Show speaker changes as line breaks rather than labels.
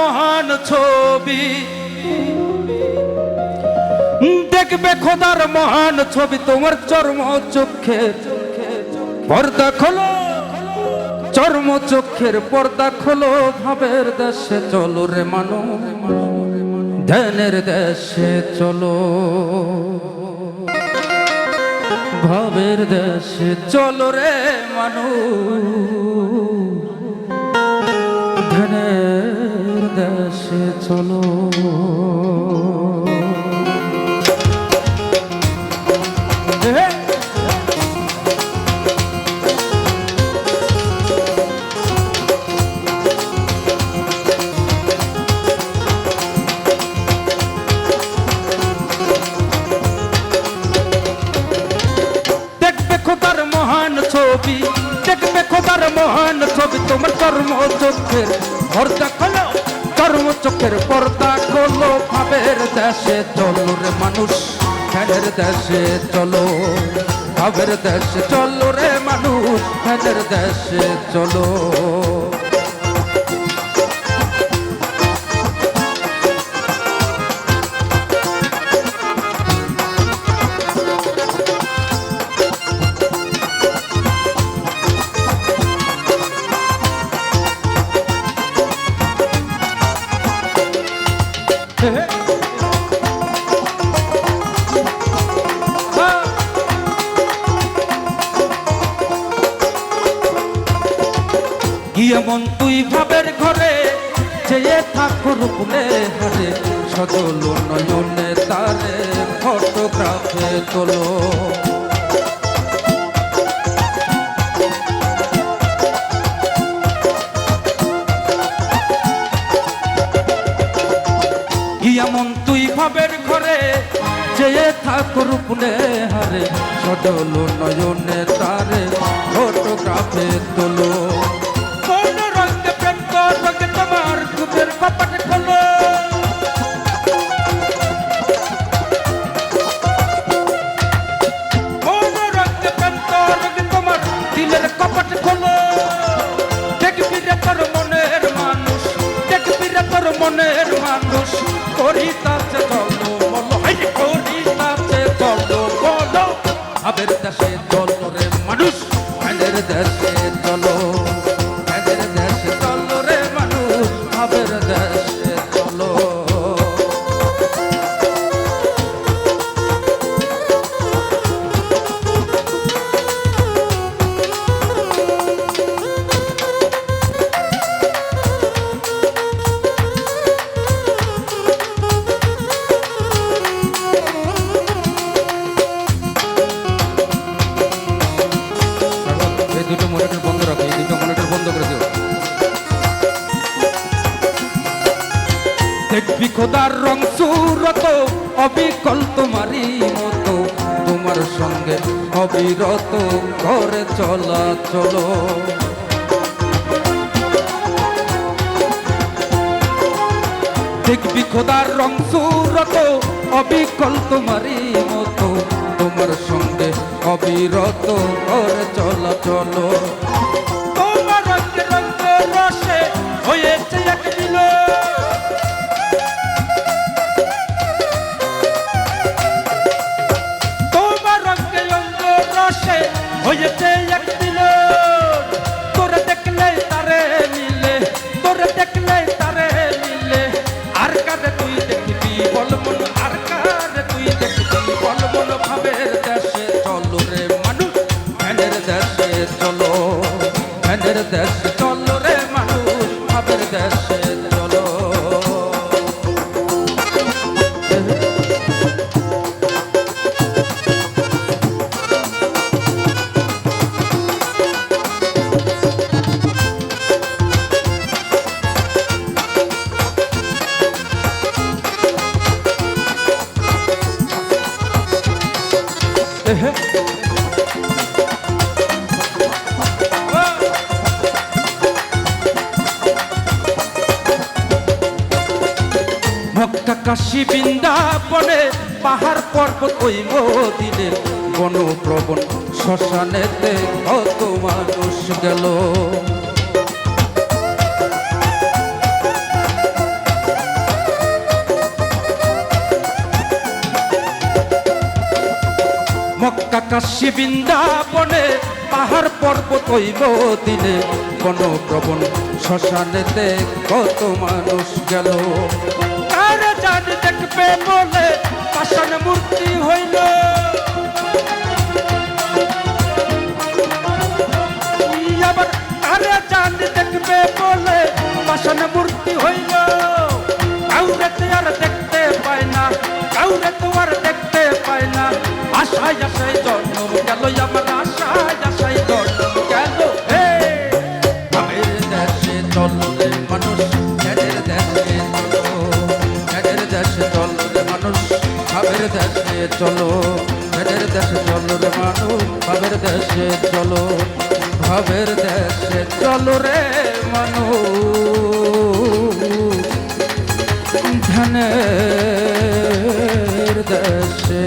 মহান ছবি। দেখবে খোদার মহান ছবি, তোমার চর্ম চোখের পর্দা খোলো, চর্ম চোখের পর্দা খোলো, ভাবের দেশে চলো রে মানো, ধ্যানের দেশে চলো। ভাবের দেশে চলো রে মানু। ধ্যানের দেশে চলো। দেখবে খোদার মহান ছবি। মহান তোমার কর্ম চোখের ভর্তা খোলো, কর্ম চোখের পর্দা খোলো, ভাবের দেশে চলো রে মানুষ ফ্যানের দেশে চলো, ভাবের দেশে চলো রে মানুষ ফ্যানের দেশে চলো। এমন তুই ভাবের ঘরে চেয়ে ঠাকুর কুলে হারে সজল নয়নে তারে ফটোগ্রাফে তোলো। এমন তুই ভাবের ঘরে? চেয়ে ঠাকুর পুনে হারে সডল নয়নে তারে ফটোগ্রাফে তোলো। দেশে চলো মানুষ আমাদের দেশে দেখবি খোদার রং সুরত, অবিকল তোমারই মতো। তোমার সঙ্গে অবিরত ঘরে চলা চলো। দেখবি খোদার রং সুরত, অবিকল তোমারই মতো। তোমার সঙ্গে অবিরত ভাবের দেশে চলো। কাশি বৃন্দাবনে পাহাড় পর্বত ওই মদিনে। বনপ্রবণ শ্মশানেতে কত মানুষ গেল। মক্কা কাশি বৃন্দাবনে পাহাড় পর্বত ওই মদিনে। বনপ্রবণ শ্মশানেতে কত মানুষ গেল। দেখবে বলে পাষাণ মূর্তি হইল। ভাবের দেশে চলো ভেদের দেশে চলো রে মানুষ ভাবের দেশে চলো ভাবের দেশে চলো রে মানু। ধনের দেশে